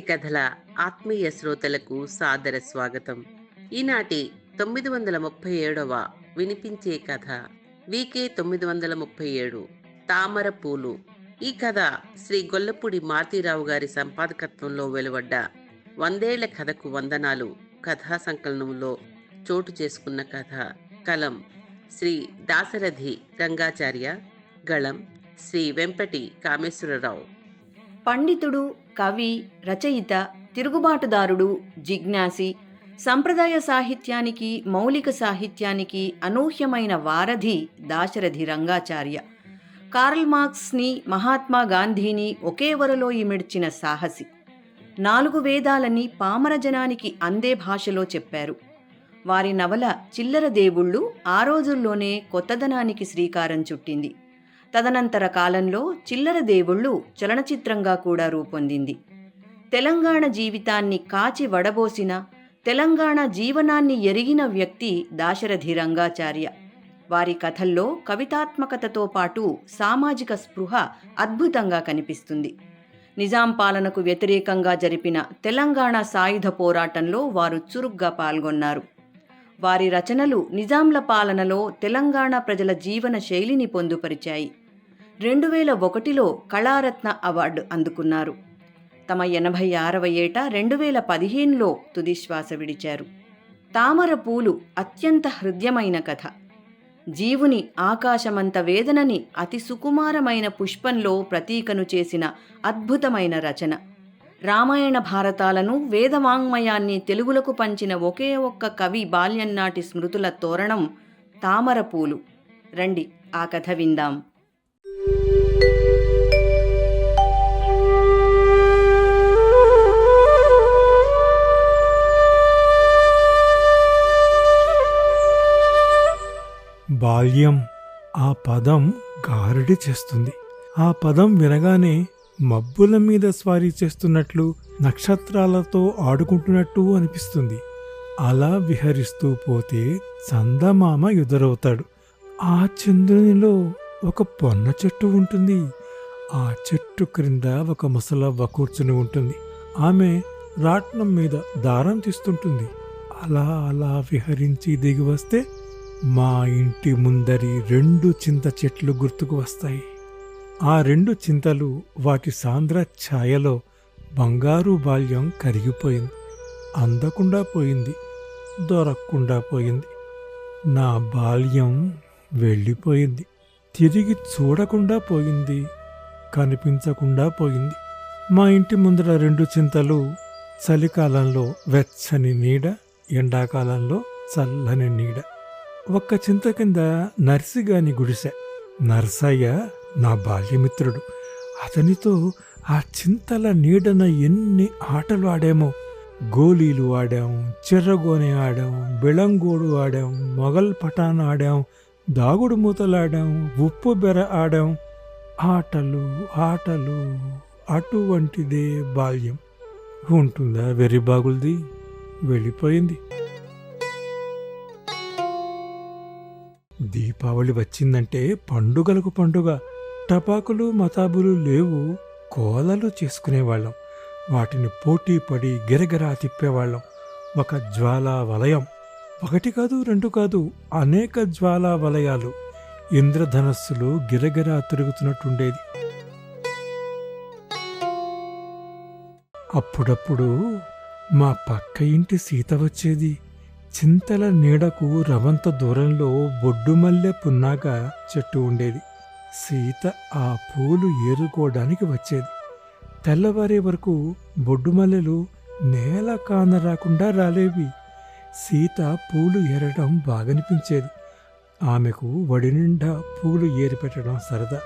కథల ఆత్మీయ శ్రోతలకు సాదర స్వాగతం. ఈనాటి తొమ్మిది వందల ముప్పై ఏడవ వినిపించే కథ వికే తొమ్మిది వందల ముప్పై ఏడు తామర పూలు. ఈ కథ శ్రీ గొల్లపూడి మారుతీరావు గారి సంపాదకత్వంలో వెలువడ్డ వందేళ్ళ కథకు వందనాలు కథా సంకలనంలో చోటు చేసుకున్న కథ కలం శ్రీ దాశరథి రంగాచార్య గళం శ్రీ వెంపటి కామేశ్వరరావు. పండితుడు కవి రచయిత తిరుగుబాటుదారుడు జిజ్ఞాసి సంప్రదాయ సాహిత్యానికి మౌలిక సాహిత్యానికి అనూహ్యమైన వారధి దాశరథి రంగాచార్య. కార్ల్ మార్క్స్ని మహాత్మా గాంధీని ఒకే వరలో ఇమిడ్చిన సాహసి. నాలుగు వేదాలని పామర జనానికి అందే భాషలో చెప్పారు. వారి నవల చిల్లర దేవుళ్ళు ఆ రోజుల్లోనే కొత్తదనానికి శ్రీకారం చుట్టింది. తదనంతర కాలంలో చిల్లర దేవుళ్ళు చలనచిత్రంగా కూడా రూపొందింది. తెలంగాణ జీవితాన్ని కాచి వడబోసిన తెలంగాణ జీవనాన్ని ఎరిగిన వ్యక్తి దాశరథి రంగాచార్య. వారి కథల్లో కవితాత్మకతతో పాటు సామాజిక స్పృహ అద్భుతంగా కనిపిస్తుంది. నిజాం పాలనకు వ్యతిరేకంగా జరిపిన తెలంగాణ సాయుధ పోరాటంలో వారు చురుగ్గా పాల్గొన్నారు. వారి రచనలు నిజాంల పాలనలో తెలంగాణ ప్రజల జీవన శైలిని పొందుపరిచాయి. రెండు వేల ఒకటిలో కళారత్న అవార్డు అందుకున్నారు. తమ ఎనభై ఆరవ ఏట రెండు వేల పదిహేనులో తుదిశ్వాస విడిచారు. తామర పూలు అత్యంత హృద్యమైన కథ. జీవుని ఆకాశమంత వేదనని అతి సుకుమారమైన పుష్పంలో ప్రతీకను చేసిన అద్భుతమైన రచన. రామాయణ భారతాలను వేదవాంగ్మయాన్ని తెలుగులకు పంచిన ఒకే ఒక్క కవి బాల్యన్నాటి స్మృతుల తోరణం తామరపూలు రండి ఆ కథ విందాం. బాల్యం ఆ పదం గారడి చేస్తుంది. ఆ పదం వినగానే మబ్బుల మీద స్వారీ చేస్తున్నట్లు నక్షత్రాలతో ఆడుకుంటున్నట్టు అనిపిస్తుంది. అలా విహరిస్తూ పోతే చందమామ ఎదురవుతాడు. ఆ చంద్రునిలో ఒక పొన్న చెట్టు ఉంటుంది. ఆ చెట్టు క్రింద ఒక ముసలవ్వ కూర్చుని ఉంటుంది. ఆమె రాట్నం మీద దారం తీస్తుంటుంది. అలా అలా విహరించి దిగి వస్తే మా ఇంటి ముందరి రెండు చింత చెట్లు గుర్తుకు వస్తాయి. ఆ రెండు చింతలు వాటి సాంద్ర ఛాయలో బంగారు బాల్యం కరిగిపోయింది. అందకుండా పోయింది. దొరకకుండా పోయింది. నా బాల్యం వెళ్ళిపోయింది. తిరిగి చూడకుండా పోయింది. కనిపించకుండా పోయింది. మా ఇంటి ముందర రెండు చింతలు చలికాలంలో వెచ్చని నీడ ఎండాకాలంలో చల్లని నీడ. ఒక్క చింత కింద నర్సిగాని గుడిసె. నర్సయ్య నా బాల్యమిత్రుడు. అతనితో ఆ చింతల నీడన ఎన్ని ఆటలు ఆడామో. గోళీలు ఆడాం చిర్రగోనె ఆడాం బిళంగోడు ఆడాం మొగల్ పటాన్ ఆడాం దాగుడు మూతలు ఉప్పు బెర ఆడాం. ఆటలు ఆటలు అటువంటిదే బాల్యం. ఉంటుందా వెర్రి బాగుల్ది? వెళ్ళిపోయింది. దీపావళి వచ్చిందంటే పండుగలకు పండుగ. టపాకులు మతాబులు లేవు. కోలలు చేసుకునేవాళ్ళం. వాటిని పోటీ పడి గిరగిరా తిప్పేవాళ్ళం. ఒక జ్వాలా వలయం ఒకటి కాదు రెండు కాదు అనేక జ్వాలా వలయాలు ఇంద్రధనస్సులు గిరగిరా తిరుగుతున్నట్టుండేది. అప్పుడప్పుడు మా పక్క ఇంటి సీత వచ్చేది. చింతల నీడకు రవంత దూరంలో బొడ్డుమల్లె పున్నాక చెట్టు ఉండేది. సీత ఆ పూలు ఏరుకోవడానికి వచ్చేది. తెల్లవారే వరకు బొడ్డుమల్లెలు నేల కాన రాకుండా రాలేవి. సీత పూలు ఏరడం బాగనిపించేది. ఆమెకు వడి నిండా పూలు ఏరిపెట్టడం సరదా.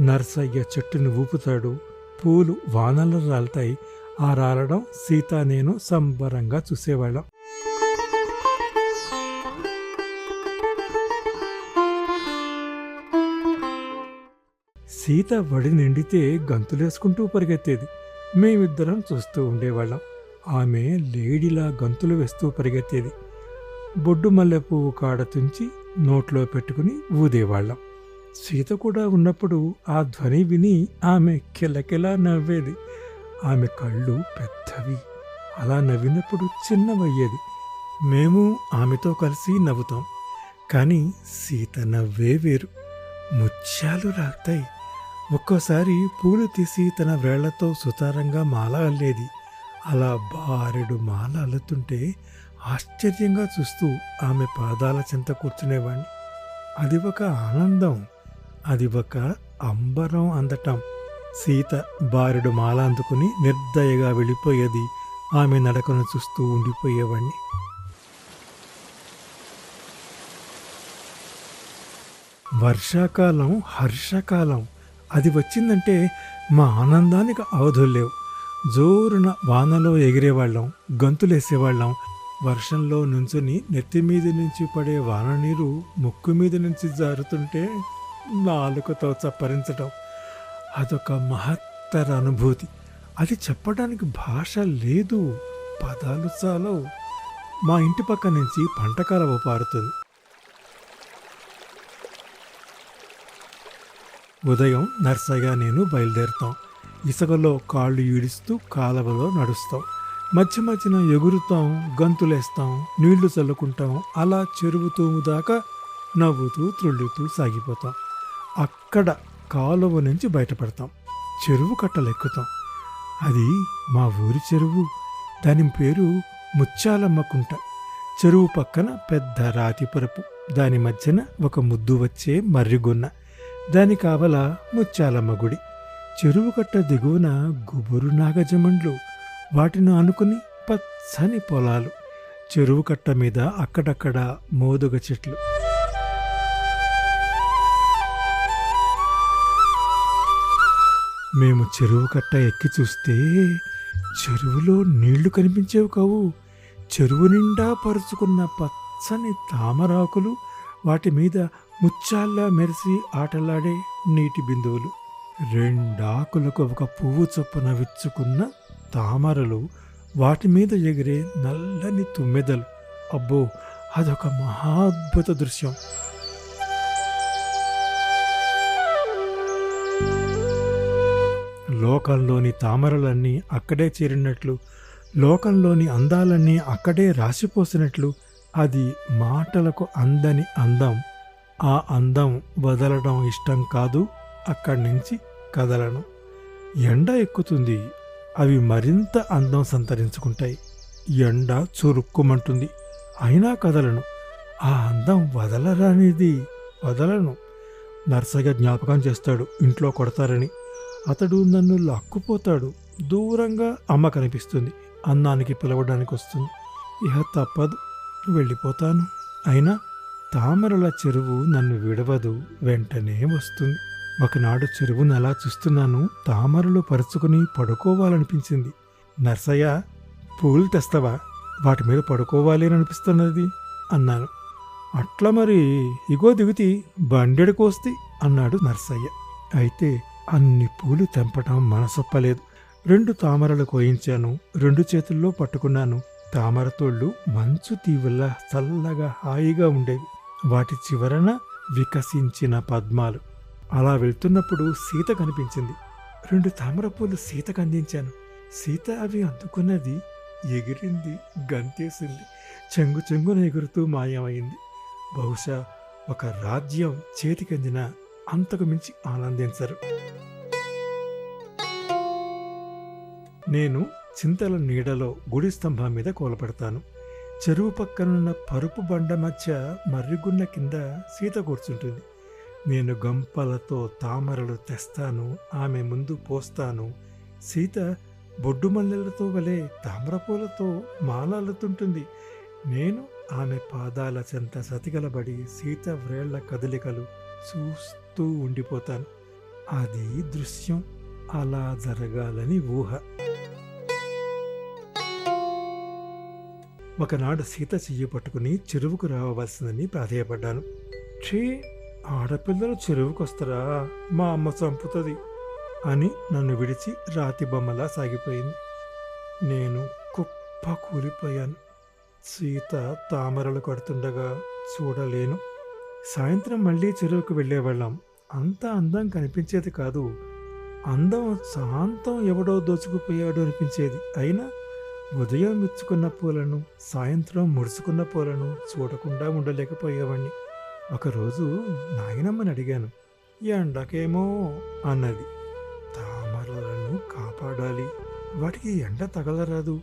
నర్సయ్య చెట్టును ఊపుతాడు. పూలు వానలు రాలుతాయి. ఆ రాలడం సీత నేను సంబరంగా చూసేవాళ్ళం. సీత వడి నిండితే గంతులేసుకుంటూ పరిగెత్తేది. మేమిద్దరం చూస్తూ ఉండేవాళ్ళం. ఆమె లేడిలా గంతులు వేస్తూ పరిగెత్తేది. బొడ్డు మల్లె పువ్వు కాడ తుంచి నోట్లో పెట్టుకుని ఊదేవాళ్ళం. సీత కూడా ఉన్నప్పుడు ఆ ధ్వని విని ఆమె కిలకిలా నవ్వేది. ఆమె కళ్ళు పెద్దవి. అలా నవ్వినప్పుడు చిన్నవయ్యేది. మేము ఆమెతో కలిసి నవ్వుతాం. కానీ సీత నవ్వే వేరు. ముత్యాలు రాతాయి. ఒక్కోసారి పూలు తీసి తన వేళ్ళతో సుతారంగా మాల అల్లేది. అలా బారెడు మాల అల్లుతుంటే ఆశ్చర్యంగా చూస్తూ ఆమె పాదాల చెంత కూర్చునేవాణ్ణి. అది ఒక ఆనందం. అది ఒక అంబరం అందటం. సీత బారెడు మాల అందుకుని నిర్దయగా వెళ్ళిపోయేది ఆమె నడకను చూస్తూ ఉండిపోయేవాణ్ణి. వర్షాకాలం హర్షకాలం. అది వచ్చిందంటే మా ఆనందానికి అవధులు లేవు. జోరున వానలో ఎగిరేవాళ్ళం గంతులేసేవాళ్ళం. వర్షంలో నుంచుని నెత్తి మీద నుంచి పడే వాన నీరు ముక్కు మీద నుంచి జారుతుంటే నాలుకతో చప్పరించటం అదొక మహత్తర అనుభూతి. అది చెప్పడానికి భాష లేదు. పదాలు చాలవు. మా ఇంటి పక్క నుంచి పంటకాలవ పారుతుంది. ఉదయం నర్సగా నేను బయలుదేరుతాం. ఇసుకలో కాళ్ళు ఈడుస్తూ కాలవలో నడుస్తాం. మధ్య మధ్యన ఎగురుతాం గంతులేస్తాం నీళ్ళు చల్లుకుంటాం. అలా చెరువు తూము దాకా నవ్వుతూ త్రుళ్ళుతూ సాగిపోతాం. అక్కడ కాలువ నుంచి బయటపడతాం. చెరువు కట్టలెక్కుతాం. అది మా ఊరి చెరువు. దాని పేరు ముత్యాలమ్మ కుంట. చెరువు పక్కన పెద్ద రాతిపురపు. దాని మధ్యన ఒక ముద్దు వచ్చే మర్రిగొన్న దాని కావల ముత్యాలమ్మ గుడి. చెరువు కట్ట దిగువన గుబురు నాగజమండ్లు. వాటిని ఆనుకుని పచ్చని పొలాలు. చెరువు కట్ట మీద అక్కడక్కడ మోదుగ చెట్లు. మేము చెరువు కట్ట ఎక్కి చూస్తే చెరువులో నీళ్ళు కనిపించేవి కావు. చెరువు నిండా పరుచుకున్న పచ్చని తామరాకులు వాటి మీద ముచ్చాల్లా మెరిసి ఆటలాడే నీటి బిందువులు. రెండాకులకు ఒక పువ్వు చొప్పున విచ్చుకున్న తామరలు వాటి మీద ఎగిరే నల్లని తుమ్మెదలు. అబ్బో అదొక మహాద్భుత దృశ్యం. లోకంలోని తామరలన్నీ అక్కడే చేరినట్లు లోకంలోని అందాలన్నీ అక్కడే రాసిపోసినట్లు అది మాటలకు అందని అందం. ఆ అందం వదలడం ఇష్టం కాదు అక్కడి నుంచి కదలను. ఎండ ఎక్కుతుంది అవి మరింత అందం సంతరించుకుంటాయి. ఎండ చురుక్కుమంటుంది అయినా కదలను. ఆ అందం వదలరానిది వదలను. నర్సగా జ్ఞాపకం చేస్తాడు ఇంట్లో కొడతారని. అతడు నన్ను లాక్కుపోతాడు దూరంగా అమ్మ కనిపిస్తుంది అన్నానికి పిలవడానికి వస్తుంది ఇహ తప్పదు వెళ్ళిపోతాను. అయినా తామరల చెరువు నన్ను విడవదు వెంటనే వస్తుంది. ఒకనాడు చెరువును అలా చూస్తున్నాను తామరలు పరుచుకుని పడుకోవాలనిపించింది. నర్సయ్య పూలు తెస్తావా? వాటి మీద పడుకోవాలి అని అనిపిస్తున్నది అన్నాను. అట్లా మరి ఇగో దిగుతి బండెడు కోస్తి అన్నాడు నర్సయ్య. అయితే అన్ని పూలు తెంపటం మనసొప్పలేదు. రెండు తామరలు కోయించాను రెండు చేతుల్లో పట్టుకున్నాను. తామర తోళ్ళు మంచు తీవుల్లా చల్లగా హాయిగా ఉండేవి. వాటి చివరన వికసించిన పద్మాలు. అలా వెళ్తున్నప్పుడు సీత కనిపించింది. రెండు తామరపూలు సీతకు అందించాను. సీత అవి అందుకున్నది ఎగిరింది గంతేసింది చెంగు చెంగున ఎగురుతూ మాయమైంది. బహుశా ఒక రాజ్యం చేతికందిన అంతకు మించి ఆనందించరు. నేను చింతల నీడలో గుడి స్తంభం మీద కోలపడతాను చెరువు పక్కనున్న పరుపు బండ మధ్య మర్రిగున్న కింద సీత కూర్చుంటుంది. నేను గంపలతో తామరలు తెస్తాను ఆమె ముందు పోస్తాను. సీత బొడ్డు మల్లెలతో వలె తామరపూలతో మాలలుతుంటుంది. నేను ఆమె పాదాల చెంత సతిగలబడి సీత వ్రేళ్ళ కదలికలు చూస్తూ ఉండిపోతాను. అది దృశ్యం అలా జరగాలని ఊహ. ఒకనాడు సీత చెయ్యి పట్టుకుని చెరువుకు రావలసిందని ప్రాధేయపడ్డాను. ఛీ ఆడపిల్లలు చెరువుకు వస్తారా మా అమ్మ చంపుతుంది అని నన్ను విడిచి రాతి బొమ్మలా సాగిపోయింది. నేను కుప్ప కూలిపోయాను. సీత తామరలు కడుతుండగా చూడలేను. సాయంత్రం మళ్ళీ చెరువుకు వెళ్ళేవాళ్ళం. అంత అందం కనిపించేది కాదు. అందం శాంతం ఎవడో దోచుకుపోయాడు అనిపించేది. అయినా ఉదయం మెచ్చుకున్న పూలను సాయంత్రం ముడుచుకున్న పూలను చూడకుండా ఉండలేకపోయేవాణ్ణి. ఒకరోజు నాయనమ్మని అడిగాను ఎండకేమో? అన్నది. తామరలను కాపాడాలి. వాటికి ఎండ తగలరాదు.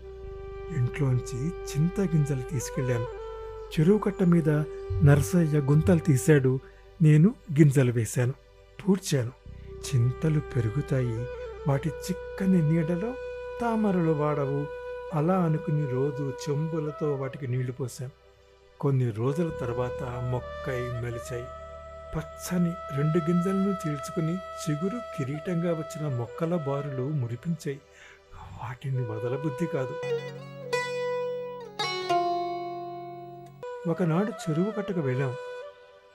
ఇంట్లోంచి చింత గింజలు తీసుకెళ్ళాను. చెరువు కట్ట మీద నరసయ్య గుంతలు తీశాడు. నేను గింజలు వేశాను. పూడ్చాను చింతలు పెరుగుతాయి. వాటి చిక్కని నీడలో తామరలు వాడవు. అలా అనుకుని రోజు చెంబులతో వాటికి నీళ్ళు పోసాం. కొన్ని రోజుల తర్వాత మొక్కై మెలిచాయి. పచ్చని రెండు గింజలను చీల్చుకుని చిగురు కిరీటంగా వచ్చిన మొక్కల బారులు మురిపించాయి. వాటిని వదలబుద్ధి కాదు. ఒకనాడు చెరువు కట్టకు వెళ్ళాం.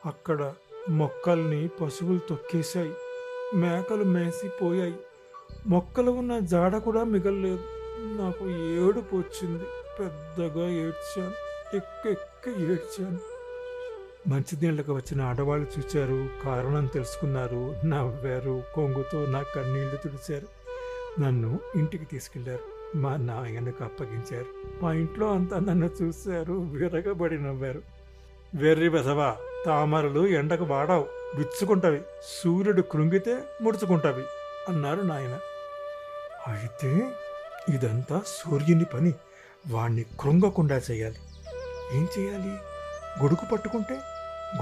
అక్కడ మొక్కల్ని పశువులు తొక్కేశాయి. మేకలు మేసిపోయాయి. మొక్కలు ఉన్న జాడ కూడా మిగల్లేదు. నాకు ఏడుపు వచ్చింది. పెద్దగా ఏడ్చాను. ఎక్కెక్క ఏడ్చాను. మంచినీళ్ళకి వచ్చిన ఆడవాళ్ళు చూశారు. కారణం తెలుసుకున్నారు. నవ్వారు. కొంగుతో నా కన్నీళ్ళు తుడిచారు. నన్ను ఇంటికి తీసుకెళ్ళారు. మా నాయనకు అప్పగించారు. మా ఇంట్లో అంతా నన్ను చూశారు. విరగబడి నవ్వారు. వెర్రి బెసవా తామరలు ఎండకు వాడావు. విచ్చుకుంటవి. సూర్యుడు కృంగితే ముడుచుకుంటవి అన్నారు నాయన. అయితే ఇదంతా సూర్యుని పని. వాణ్ణి కృంగకుండా చేయాలి. ఏం చేయాలి? గొడుగు పట్టుకుంటే?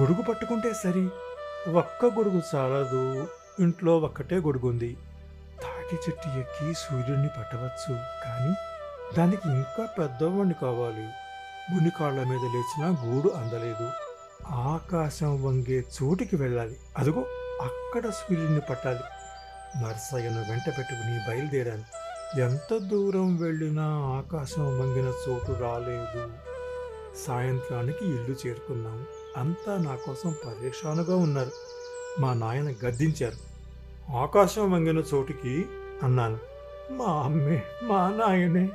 గొడుగు పట్టుకుంటే సరి. ఒక్క గొడుగు చాలదు. ఇంట్లో ఒక్కటే గొడుగుంది. తాటి చెట్టు ఎక్కి సూర్యుడిని పట్టవచ్చు. కానీ దానికి ఇంకా పెద్దవాణ్ణి కావాలి. మునికాళ్ళ మీద లేచినా గూడు అందలేదు. ఆకాశం వంగే చోటికి వెళ్ళాలి. అదిగో అక్కడ సూర్యుడిని పట్టాలి. నర్సయ్యను వెంట పెట్టుకుని బయలుదేరాను. ఎంత దూరం వెళ్ళినా ఆకాశం వంగిన చోటు రాలేదు. సాయంత్రానికి ఇల్లు చేరుకున్నాం. అంతా నా కోసం పరేషానుగా ఉన్నారు. మా నాయన గద్దించారు. ఆకాశం వంగిన చోటుకి అన్నాను. మా అమ్మే మా నాయనే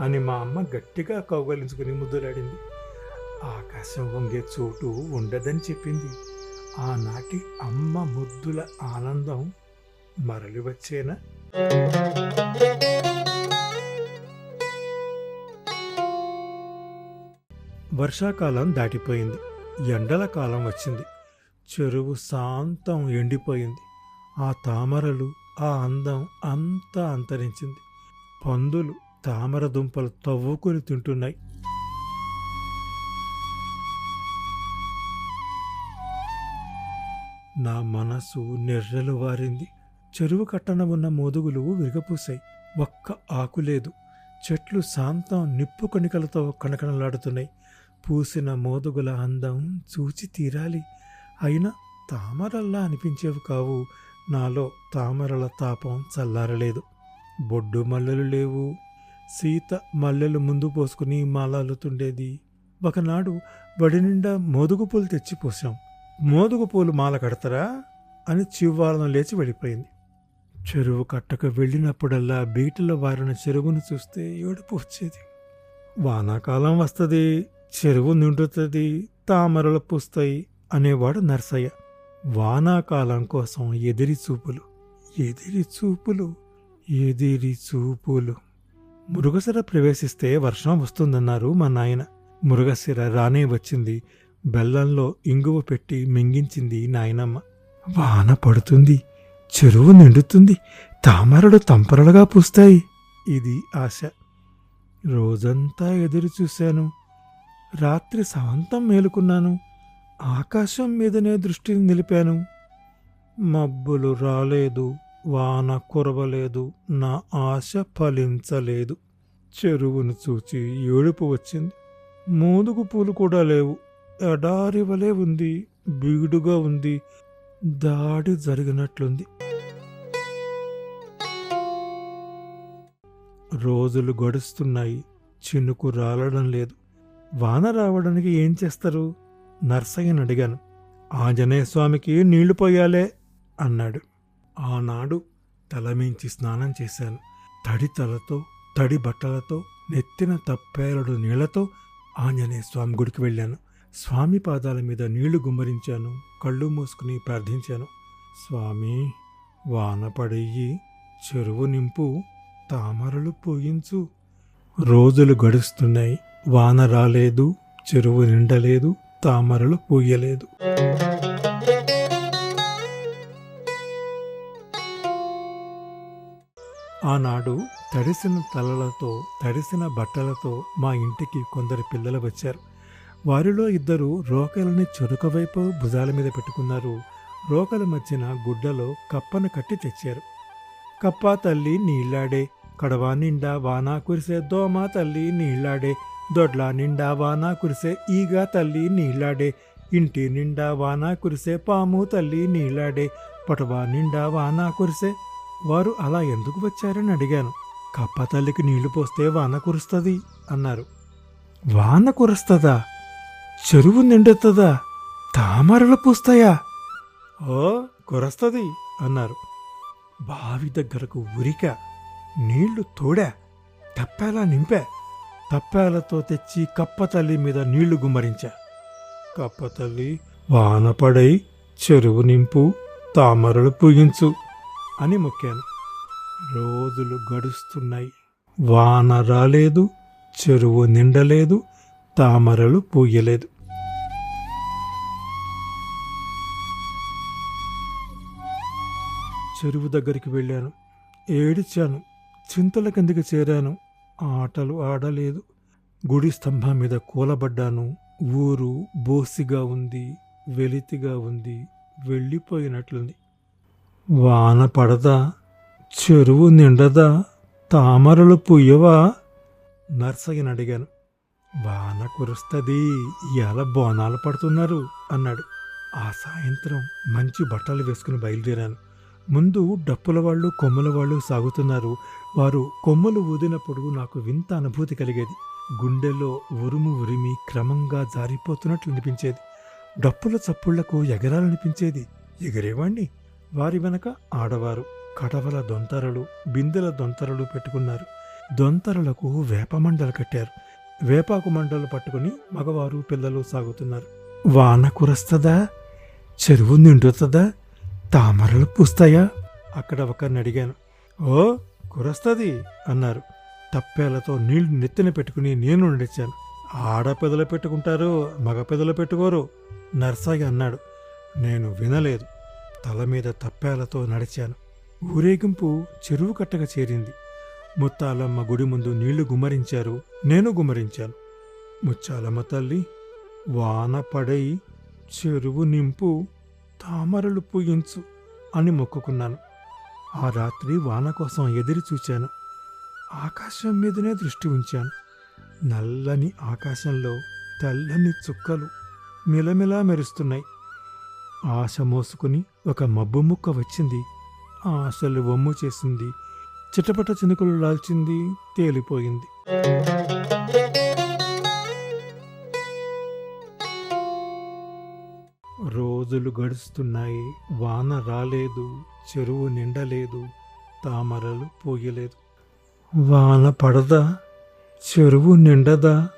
అని మా అమ్మ గట్టిగా కౌగలించుకుని ముద్దులాడింది. ఆకాశం వంగే చోటు ఉండదని చెప్పింది. ఆనాటి అమ్మ ముద్దుల ఆనందం మరలి వచ్చేనా వర్షాకాలం దాటిపోయింది. ఎండల కాలం వచ్చింది. చెరువు శాంతం ఎండిపోయింది. ఆ తామరలు ఆ అందం అంతా అంతరించింది. పందులు తామర దుంపలు తవ్వుకొని తింటున్నాయి. నా మనసు నిర్రలు వారింది. చెరువు కట్టన ఉన్న మోదుగులు విరగపూసాయి ఒక్క ఆకు లేదు. చెట్లు శాంతం నిప్పు కణికలతో కణకణలాడుతున్నాయి. పూసిన మోదుగుల అందం చూచి తీరాలి. అయినా తామరల్లా అనిపించేవి కావు. నాలో తామరల తాపం చల్లారలేదు. బొడ్డు మల్లెలు లేవు. సీత మల్లెలు ముందు పోసుకుని మాలాలుతుండేది. ఒకనాడు బడి నిండా మోదుగు పూలు తెచ్చి పోసాం మోదుగు పూలు మాల కడతారా? అని చివ్వాలను లేచి వెళ్ళిపోయింది. చెరువు కట్టకు వెళ్ళినప్పుడల్లా బీటల వారిన చెరువును చూస్తే ఏడుపు వచ్చేది. వానాకాలం వస్తుంది చెరువు నిండుతుంది తామరలు పూస్తాయి అనేవాడు నర్సయ్య. వానాకాలం కోసం ఎదిరి చూపులు ఎదిరి చూపులు ఎదిరి చూపులు. మురుగసిర ప్రవేశిస్తే వర్షం వస్తుందన్నారు మా నాయన. మురుగసిర రానే వచ్చింది. బెల్లంలో ఇంగువ పెట్టి మింగించింది నాయనమ్మ. వాన పడుతుంది చెరువు నిండుతుంది. తామరలు తంపరలుగా పూస్తాయి. ఇది ఆశ. రోజంతా ఎదురు చూశాను. రాత్రి సవంతం మేలుకున్నాను. ఆకాశం మీదనే దృష్టిని నిలిపాను. మబ్బులు రాలేదు. వాన కురవలేదు. నా ఆశ ఫలించలేదు. చెరువును చూచి ఏడుపు వచ్చింది. మోదుగు పూలు కూడా లేవు. ఎడారి వలె ఉంది. బీడుగా ఉంది. దాడి జరిగినట్లుంది. రోజులు గడుస్తున్నాయి. చినుకు రాలడం లేదు. వాన రావడానికి ఏం చేస్తారు? నర్సయ్యను అడిగాను. ఆంజనేయ స్వామికి నీళ్ళు పోయాలే అన్నాడు. ఆనాడు తలమించి స్నానం చేశాను. తడి తలతో తడి బట్టలతో నెత్తిన తప్పేరడు నీళ్ళతో ఆంజనేయ స్వామి గుడికి వెళ్ళాను. స్వామి పాదాల మీద నీళ్ళు గుమ్మరించాను. కళ్ళు మూసుకుని ప్రార్థించాను. స్వామి వాన పడెయ్యి చెరువు నింపు తామరలు పూయించు. రోజులు గడుస్తున్నాయి. వాన రాలేదు. చెరువు నిండలేదు. తామరలు పూయలేదు. ఆనాడు తడిసిన తలలతో తడిసిన బట్టలతో మా ఇంటికి కొందరు పిల్లలు వచ్చారు. వారిలో ఇద్దరు రోకలని చెరుక వైపు భుజాల మీద పెట్టుకున్నారు. రోకల మధ్యన గుడ్డలో కప్పను కట్టి తెచ్చారు. కప్ప తల్లి నీళ్ళాడే కడవా నిండా వాన కురిసే దోమ తల్లి నీళ్ళాడే దొడ్ల నిండా వాన కురిసే ఈగ తల్లి నీళ్ళాడే ఇంటి నిండా వాన కురిసే పాము తల్లి నీళ్ళాడే పటవా నిండా వాన కురిసే వారు అలా ఎందుకు వచ్చారని అడిగాను కప్ప తల్లికి నీళ్ళు పోస్తే వాన కురుస్తుంది అన్నారు వాన కురుస్తుందా చెరువు నిండుతుందా తామరలు పూస్తాయా ఓ కురస్తుంది అన్నారు బావి దగ్గరకు ఉరిక నీళ్ళు తోడా? తప్పేలా నింపా? తప్పేలతో తెచ్చి కప్ప తల్లి మీద నీళ్ళు గుమ్మరించా? కప్పతల్లి వానపడై వాన పడై చెరువు నింపు తామరలు పూగించు అని మొక్కాను. రోజులు గడుస్తున్నాయి. వాన రాలేదు చెరువు నిండలేదు తామరలు పూయలేదు. చెరువు దగ్గరికి వెళ్ళాను. ఏడిచాను. చింతల కిందికి చేరాను. ఆటలు ఆడలేదు. గుడి స్తంభం మీద కూలబడ్డాను. ఊరు బోసిగా ఉంది వెలితిగా ఉంది వెళ్ళిపోయినట్లుంది. వాన పడదా? చెరువు నిండదా? తామరలు పుయ్యవా? నర్సయ్యని అడిగాను. వాన కురుస్తుంది ఇవాళ బోనాలు పడుతున్నారు? అన్నాడు. ఆ సాయంత్రం మంచి బట్టలు వేసుకుని బయలుదేరాను. ముందు డప్పుల వాళ్ళు కొమ్ముల వాళ్ళు సాగుతున్నారు. వారు కొమ్ములు ఊదినప్పుడు నాకు వింత అనుభూతి కలిగేది. గుండెలో ఉరుము ఉరిమి క్రమంగా జారిపోతున్నట్లు అనిపించేది. డప్పుల చప్పుళ్ళకు ఎగరాలనిపించేది. ఎగరేవాణ్ణి? వారి వెనక ఆడవారు కడవల దొంతరలు బిందెల దొంతరలు పెట్టుకున్నారు. దొంతరలకు వేపమండలు కట్టారు. వేపాకు మండలు పట్టుకుని మగవారు పిల్లలు సాగుతున్నారు. వాన కురస్తుందా? చెరువు నిండుతుందా? తామరలు పూస్తాయా? అక్కడ ఒకరిని అడిగాను. ఓ కురస్తుంది అన్నారు. తప్పేలతో నీళ్ళు నెత్తిన పెట్టుకుని నేను నడిచాను. ఆడపెదలు పెట్టుకుంటారు మగపెదలు పెట్టుకోరు నర్సయ్య అన్నాడు. నేను వినలేదు. తల మీద తప్పేలతో నడిచాను. ఊరేగింపు చెరువు కట్టగా చేరింది. ముత్తాలమ్మ గుడి ముందు నీళ్ళు గుమ్మరించారు. నేను గుమ్మరించాను. ముచ్చాలమ్మ తల్లి వాన పడై చెరువు నింపు తామరలు పూయించు అని మొక్కుకున్నాను. ఆ రాత్రి వాన కోసం ఎదురు చూచాను. ఆకాశం మీదనే దృష్టి ఉంచాను. నల్లని ఆకాశంలో తెల్లని చుక్కలు మిలమిలా మెరుస్తున్నాయి. ఆశ మోసుకుని ఒక మబ్బు ముక్క వచ్చింది. ఆశలు వమ్ము చేసింది. చిటపట చినుకులు లాల్చింది తేలిపోయింది. రోజులు గడుస్తున్నాయి. వాన రాలేదు. చెరువు నిండలేదు. తామరలు పోయలేదు. వాన పడదా? చెరువు నిండదా?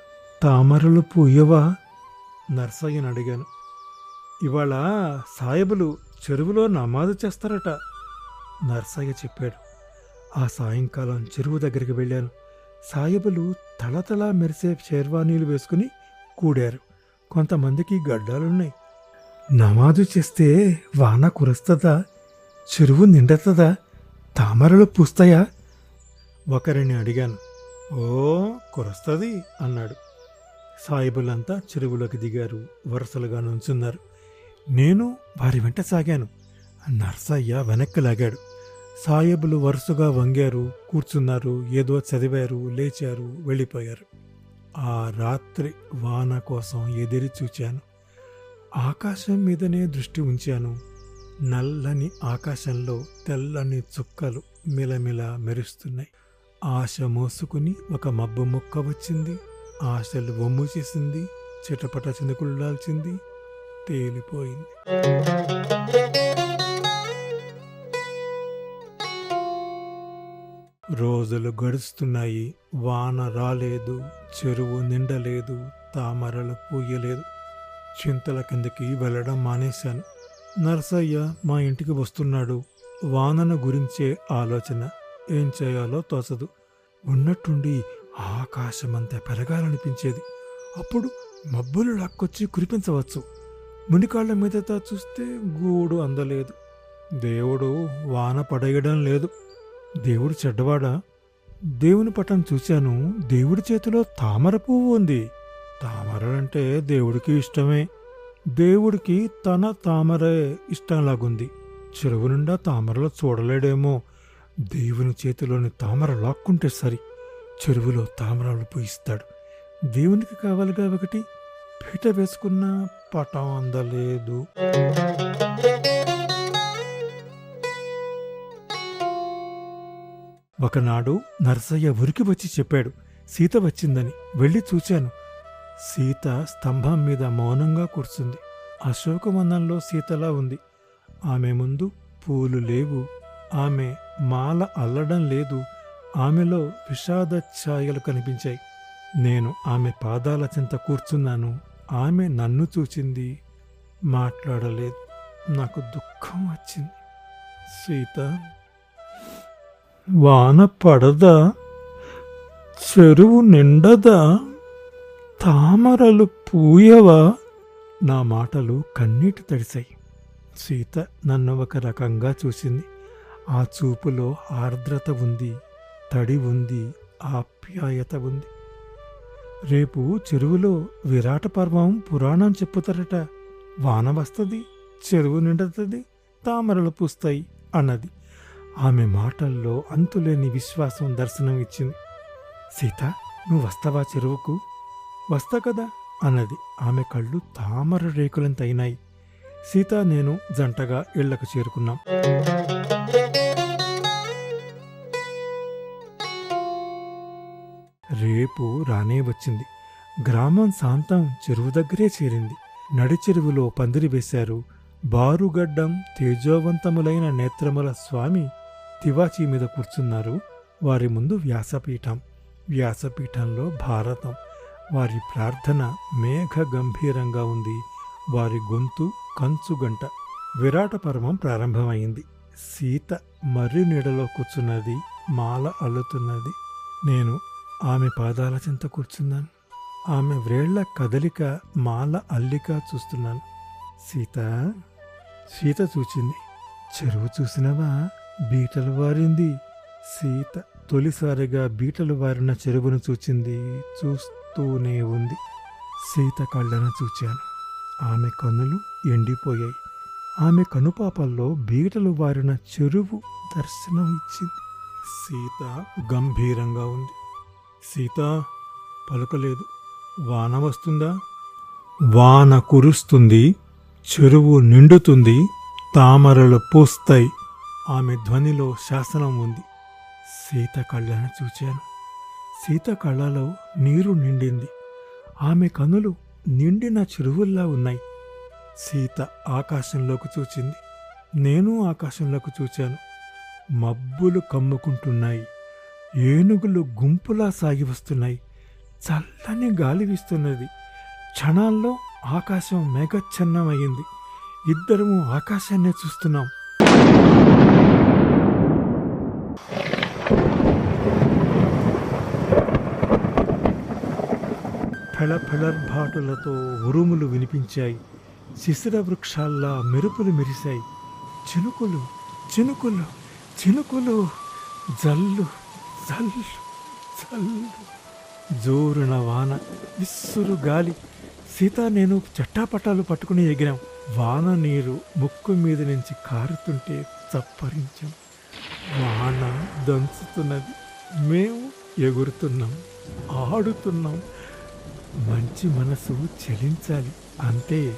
తామరలు పూయవా? నర్సయ్యని అడిగాను. ఇవాళ సాయబులు చెరువులో నమాజు చేస్తారట. నర్సయ్య చెప్పాడు. ఆ సాయంకాలం చెరువు దగ్గరికి వెళ్ళాను. సాయబులు తళతళ మెరిసే షేర్వానీలు వేసుకుని కూడారు. కొంతమందికి గడ్డాలున్నాయి. నమాజు చేస్తే వాన కురుస్తుందా? చెరువు నిండుతుందా? తామరలు పూస్తాయా? ఒకరిని అడిగాను. ఓ కురుస్తుంది అన్నాడు. సాయిబులంతా చెరువులోకి దిగారు వరుసలుగా నుంచున్నారు. నేను వారి వెంట సాగాను. నర్సయ్య వెనక్కి లాగాడు. సాయిబులు వరుసగా వంగారు కూర్చున్నారు ఏదో చదివారు లేచారు వెళ్ళిపోయారు. ఆ రాత్రి వాన కోసం ఎదిరి చూచాను. ఆకాశం మీదనే దృష్టి ఉంచాను. నల్లని ఆకాశంలో తెల్లని చుక్కలు మిలమిల మెరుస్తున్నాయి. ఆశ మోసుకుని ఒక మబ్బు మొక్క వచ్చింది. ఆశలు బొమ్ము చేసింది. చిటపట చినుకులు దాల్చింది తేలిపోయింది. రోజులు గడుస్తున్నాయి. వాన రాలేదు. చెరువు నిండలేదు. తామరలు పూయలేదు. చింతల కిందకి వెళ్ళడం మానేశాను. నరసయ్య మా ఇంటికి వస్తున్నాడు. వానన గురించే ఆలోచన. ఏం చేయాలో తోచదు. ఉన్నట్టుండి ఆకాశమంతా పెరగాలనిపించేది. అప్పుడు మబ్బులు లాక్కొచ్చి కురిపించవచ్చు. మునికాళ్ళ మీదట చూస్తే గూడు అందలేదు. దేవుడు వాన పడేయడం లేదు. దేవుడు చెడ్డవాడా? దేవుని పటం చూశాను. దేవుడి చేతిలో తామర పువ్వు ఉంది. తామరలంటే దేవుడికి ఇష్టమే. దేవుడికి తన తామరే ఇష్టంలాగుంది. చెరువు నిండా తామరలు చూడలేడేమో. దేవుని చేతిలోని తామర లాక్కుంటే సరి. చెరువులో తామరాలు పూయిస్తాడు. దేవునికి కావాలిగా ఒకటి. పీట వేసుకున్న పటం అందలేదు. ఒకనాడు నరసయ్య ఉరికి వచ్చి చెప్పాడు. సీత వచ్చిందని వెళ్ళి చూశాను. సీత స్తంభం మీద మౌనంగా కూర్చుంది. అశోకవనంలో సీతలా ఉంది. ఆమె ముందు పూలు లేవు. ఆమె మాల అల్లడం లేదు. ఆమెలో విషాద ఛాయలు కనిపించాయి. నేను ఆమె పాదాల చెంత కూర్చున్నాను. ఆమె నన్ను చూచింది. మాట్లాడలేదు. నాకు దుఃఖం వచ్చింది. సీత వాన పడదా? చెరువు నిండదా? తామరలు పూయవా? నా మాటలు కన్నీటి తడిశాయి. సీత నన్ను ఒక రకంగా చూసింది. ఆ చూపులో ఆర్ద్రత ఉంది తడి ఉంది ఆప్యాయత ఉంది. రేపు చెరువులో విరాట పర్వం పురాణం చెప్పుతారట. వాన వస్తుంది చెరువు నిండుతుంది తామరలు పూస్తాయి అన్నది. ఆమె మాటల్లో అంతులేని విశ్వాసం దర్శనం ఇచ్చింది సీత నువ్వు వస్తావా చెరువుకు? వస్తా కదా అన్నది. ఆమె కళ్ళు తామర రేకులంత అయినాయి సీత నేను జంటగా ఇళ్ళకు చేరుకున్నాం. రేపు రానే వచ్చింది. గ్రామం శాంతం చెరువు దగ్గరే చేరింది. నడిచెరువులో పందిరి వేశారు. బారుగడ్డం తేజోవంతములైన నేత్రముల స్వామి తివాచీ మీద కూర్చున్నారు. వారి ముందు వ్యాసపీఠం. వ్యాసపీఠంలో భారతం. వారి ప్రార్థన మేఘ గంభీరంగా ఉంది. వారి గొంతు కంచుగంట. విరాట పర్వం ప్రారంభమైంది. సీత మర్రి నీడలో కూర్చున్నది. మాల అల్లుతున్నది. నేను ఆమె పాదాల చింత కూర్చున్నాను. ఆమె వ్రేళ్ళ కదలిక మాల అల్లిక చూస్తున్నాను. సీత సీత చూచింది. చెరువు చూసినవా? బీటలు వారింది. సీత తొలిసారిగా బీటలు వారిన చెరువును చూచింది. చూస్తూనే ఉంది. సీత కళ్ళను చూచాను. ఆమె కన్నులు ఎండిపోయాయి. ఆమె కనుపాపల్లో బీటలు వారిన చెరువు దర్శనం ఇచ్చింది. సీత గంభీరంగా ఉంది. సీత పలుకలేదు. వాన వస్తుందా? వాన కురుస్తుంది. చెరువు నిండుతుంది. తామరలు పూస్తాయి. ఆమె ధ్వనిలో శాసనం ఉంది. సీత కళ్ళను చూచాను. సీత కళ్ళలో నీరు నిండింది. ఆమె కనులు నిండిన చెరువుల్లా ఉన్నాయి. సీత ఆకాశంలోకి చూచింది. నేను ఆకాశంలోకి చూచాను. మబ్బులు కమ్ముకుంటున్నాయి. ఏనుగులు గుంపులా సాగి వస్తున్నాయి. చల్లని గాలి వీస్తున్నది. క్షణాల్లో ఆకాశం మేఘచ్ఛన్నమయ్యింది ఇద్దరము ఆకాశాన్నే చూస్తున్నాం. ఫెళ ఫెళర్భాటులతో ఉరుములు వినిపించాయి. శిశిర వృక్షాల్లా మెరుపులు మెరిశాయి. చినుకులు చినుకులు చినుకులు జల్లు జల్లు జల్లు. జోరున వాన విస్సురు గాలి. సీత నేను చట్టాపట్టాలు పట్టుకుని ఎగిరాం. వాన నీరు ముక్కు మీద నుంచి కారుతుంటే చప్పరించాం. వాన దంచుతున్నది. మేము ఎగురుతున్నాం ఆడుతున్నాం. మంచి మనసు చెలించాలి. అంతే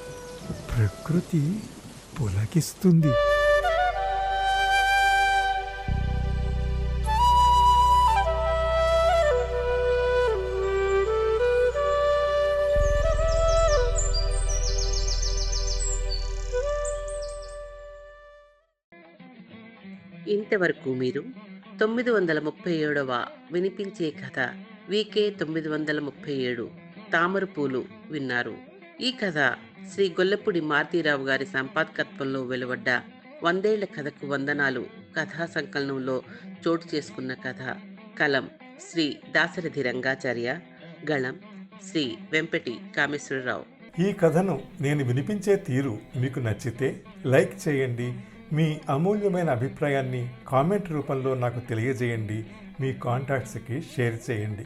ప్రకృతి పులకిస్తుంది. ఇంతవరకు మీరు తొమ్మిది వందల ముప్పై ఏడవ వినిపించే కథ వికే తొమ్మిది వందల ముప్పై ఏడు. తామరపూలు విన్నారు. ఈ కథ శ్రీ గొల్లపూడి మారుతీరావు గారి సంపాదకత్వంలో వెలువడ్డ వందేళ్ళ కథకు వందనాలు కథా సంకలనంలో చోటు చేసుకున్న కథ. కలం శ్రీ దాశరథి రంగాచార్య గళం శ్రీ వెంపటి కామేశ్వరరావు. ఈ కథను నేను వినిపించే తీరు మీకు నచ్చితే లైక్ చేయండి. మీ అమూల్యమైన అభిప్రాయాన్ని కామెంట్ రూపంలో నాకు తెలియజేయండి. మీ కాంటాక్ట్స్కి షేర్ చేయండి.